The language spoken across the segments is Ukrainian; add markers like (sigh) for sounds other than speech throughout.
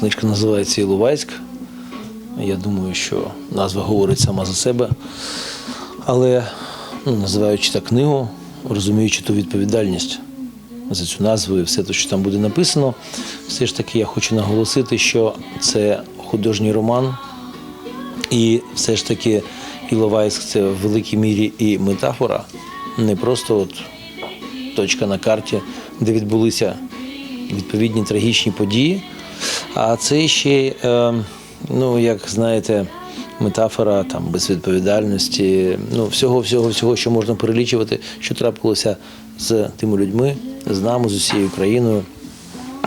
Книжка називається Іловайськ. Я думаю, що назва говорить сама за себе. Але ну, називаючи так книгу, розуміючи ту відповідальність за цю назву і все те, що там буде написано, все ж таки я хочу наголосити, що це художній роман, і все ж таки Іловайськ це в великій мірі і метафора, не просто от точка на карті, де відбулися відповідні трагічні події. А це ще, е, ну як знаєте, метафора там безвідповідальності, ну всього, всього, всього, що можна перелічувати, що трапилося з тими людьми, з нами, з усією країною.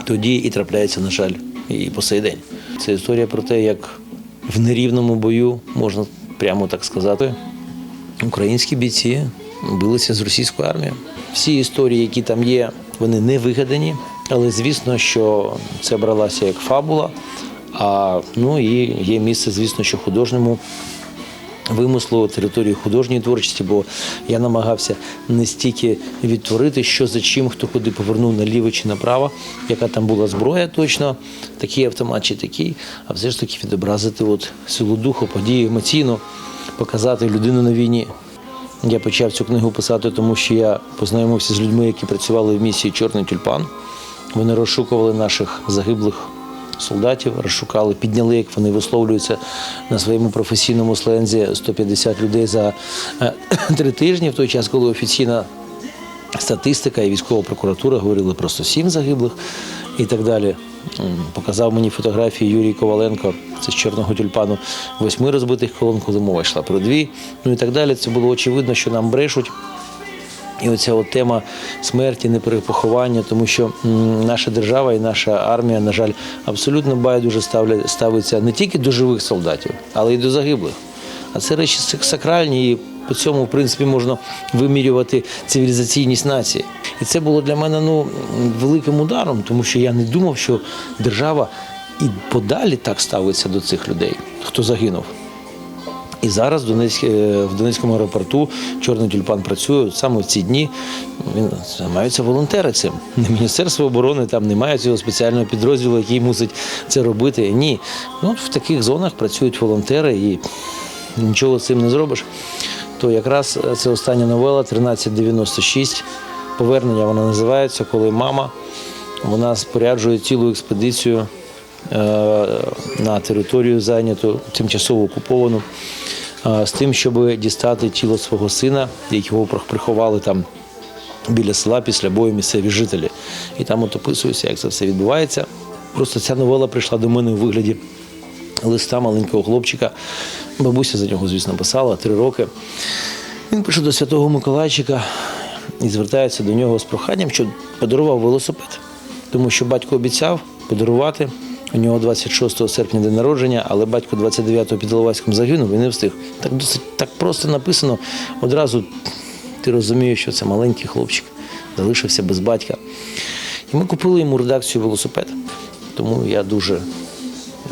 Тоді і трапляється, на жаль, і по сей день. Це історія про те, як в нерівному бою, можна прямо так сказати, українські бійці билися з російською армією. Всі історії, які там є, вони не вигадані, але звісно, що це бралася як фабула. А ну і є місце, звісно, що художньому вимислу території художньої творчості, бо я намагався не стільки відтворити, що за чим, хто куди повернув наліво чи направо, яка там була зброя точно, такий автомат чи такий, а все ж таки відобразити от силу духу, події емоційно, показати людину на війні. Я почав цю книгу писати, тому що я познайомився з людьми, які працювали в місії Чорний тюльпан. Вони розшукували наших загиблих солдатів, розшукали, підняли, як вони висловлюються на своєму професійному слензі 150 людей за е, (clears throat) три тижні, в той час, коли офіційна статистика і військова прокуратура говорили про 107 загиблих і так далі. Показав мені фотографії Юрій Коваленко, це з чорного тюльпану, восьми розбитих колон, коли мова йшла про дві. Ну і так далі. Це було очевидно, що нам брешуть. І оця от тема смерті, неперепоховання, тому що наша держава і наша армія, на жаль, абсолютно байдуже ставиться не тільки до живих солдатів, але й до загиблих. А це речі сакральні, і по цьому, в принципі, можна вимірювати цивілізаційність нації. І це було для мене ну, великим ударом, тому що я не думав, що держава і подалі так ставиться до цих людей, хто загинув. І зараз е, в Донецькому аеропорту Чорний тюльпан працює саме в ці дні. Займаються волонтери цим. Не Міністерство оборони там немає цього спеціального підрозділу, який мусить це робити. Ні. Ну, в таких зонах працюють волонтери і нічого з цим не зробиш. То якраз е, це остання новела 1396. Повернення вона називається, коли мама вона споряджує цілу експедицію на територію зайняту, тимчасово окуповану, е, з тим, щоб дістати тіло свого сина, якого приховали там біля села після бою місцеві жителі. І там от описується, як це все відбувається. Просто ця новела прийшла до мене у вигляді листа маленького хлопчика. Бабуся за нього, звісно, писала три роки. Він пише до Святого Миколайчика і звертається до нього з проханням, що подарував велосипед. Тому що батько обіцяв подарувати. У нього 26 серпня день народження, але батько 29-го під Іловайськом загинув і не встиг. Так досить так просто написано. Одразу ти розумієш, що це маленький хлопчик, залишився без батька. І ми купили йому редакцію велосипед. Тому я дуже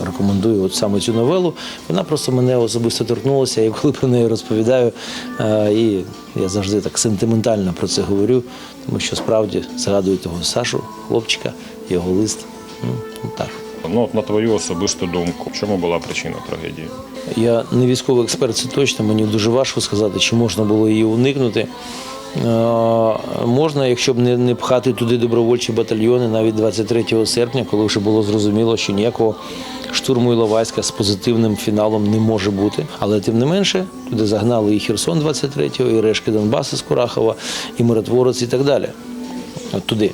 рекомендую от саме цю новелу. Вона просто мене особисто торкнулася, я коли про неї розповідаю. е, І я завжди так сентиментально про це говорю, тому що справді згадую того Сашу, хлопчика, його лист. Ну, так. Ну, от на твою особисту думку, чому була причина трагедії? Я не військовий експерт, це точно. Мені дуже важко сказати, чи можна було її уникнути. Можна, якщо б не, не пхати туди добровольчі батальйони, навіть 23 серпня, коли вже було зрозуміло, що ніякого штурму Іловайська з позитивним фіналом не може бути. Але тим не менше, туди загнали і Херсон 23-го, і решки Донбасу з Курахова, і миротворець, і так далі. От туди.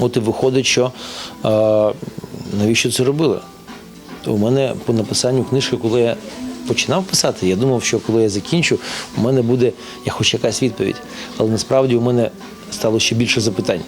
От і виходить, що е, навіщо це робили? У мене по написанню книжки, коли я починав писати, я думав, що коли я закінчу, у мене буде хоч якась відповідь. Але насправді у мене стало ще більше запитань.